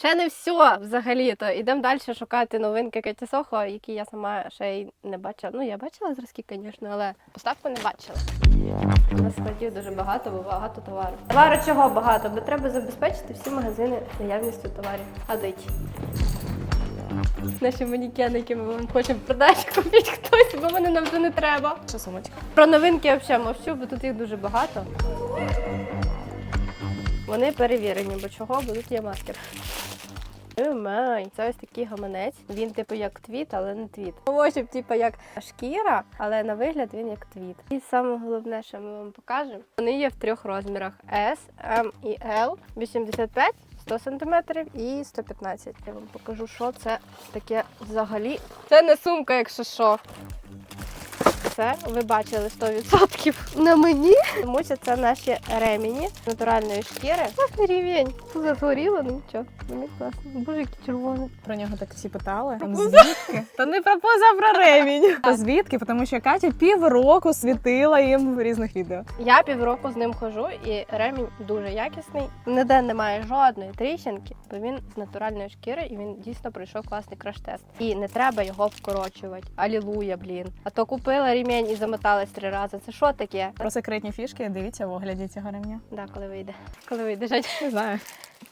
Ще не все взагалі-то. Ідемо далі шукати новинки Кеті Сохо, які я сама ще й не бачила. Ну, я бачила зразки, звісно, але поставку не бачила. На складів дуже багато, бо багато товару. Товару чого багато? Бо треба забезпечити всі магазини наявністю товарів. Адить. Наші манікени, які ми вам хочемо продати, купіть хтось, бо вони нам вже не треба. Що сумочка? Про новинки я взагалі мовчу, бо тут їх дуже багато. Вони перевірені, бо чого, бо тут є маски. Май, це ось такий гаманець. Він типу як твіт, але не твіт. Ось, типу як шкіра, але на вигляд він як твіт. І саме головне, що ми вам покажемо, вони є в трьох розмірах: S, M і L, 85, 100 см і 115. Я вам покажу, що це таке взагалі. Це не сумка, якщо що. Це ви бачили 100% на мені. Тому що це наші ремені з натуральної шкіри. Класний рівень. Тут загоріло, ну нічого. Мені класно. Боже, який червоний. Про нього так всі питали. Там звідки? Та не про поза, про ремінь. Та звідки? Тому що Катя півроку світила їм в різних відео. Я півроку з ним хожу, і ремінь дуже якісний. Ніде немає жодної тріщинки, бо він з натуральної шкіри і він дійсно пройшов класний краш-тест. І не треба його вкорочувати. Алілуя, блін. А то купила ремінь і замоталась три рази. Це що таке? Про секретні фішки дивіться в огляді цього ремня. Да, коли вийде. Коли вийде Жень. Не знаю.